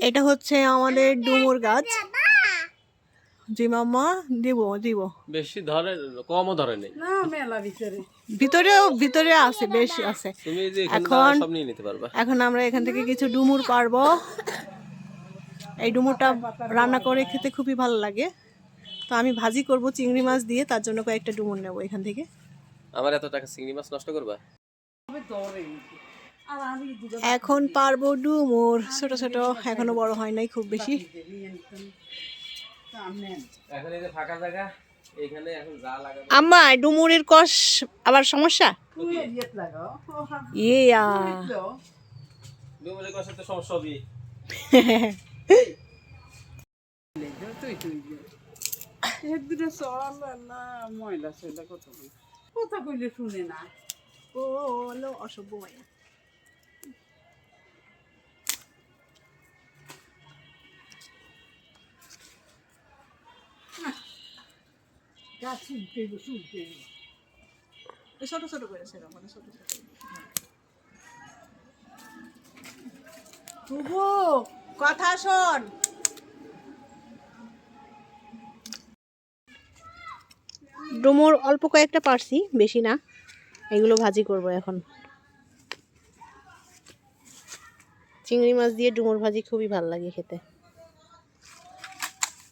এটা হচ্ছে আমাদের ডুমুর গাছ। জি মাম্মা দিব দিব। বেশি ধরে কমও ধরে নেই। না মেলা ভিতরে। ভিতরেও ভিতরে আছে বেশি আছে। তুমি যে এখন- সব নিয়ে নিতে পারবা। এখন আমরা এখান থেকে কিছু ডুমুর পারব। এই ডুমুরটা রান্না করে খেতে খুবই ভালো লাগে। তো আমি ভাজি করব চিংড়ি মাছ দিয়ে তার জন্য কয়েকটা ডুমুর নেব এখান থেকে। আমার এত টাকা চিংড়ি মাছ নষ্ট করবা? এখন পারব ডুমুর। ছোট ছোট এখনও বড় হয় নাই খুব বেশি। সামনে এখন এই যে ফাঁকা জায়গা এখানে এখন যা লাগাবে। আম্মা ডুমুরের কষ আবার সমস্যা? ইয়ে ইয়া ডুমুরের কাছে তো সমস্যা হবে। তুই তুই এক দুটো চল না ময়লা সয়লা কত কথা কইলে শুনে না। ও হলো অসভ্য গাছ শুনতে শুনতে ছোট ছোট করে সেরকম মানে ছোট ছোট বুবু কথা শোন। ডুমুর অল্প কয়েকটা পারছি বেশি না এগুলো ভাজি করব এখন। চিংড়ি মাছ দিয়ে ডুমুর ভাজি খুবই ভালো লাগে খেতে।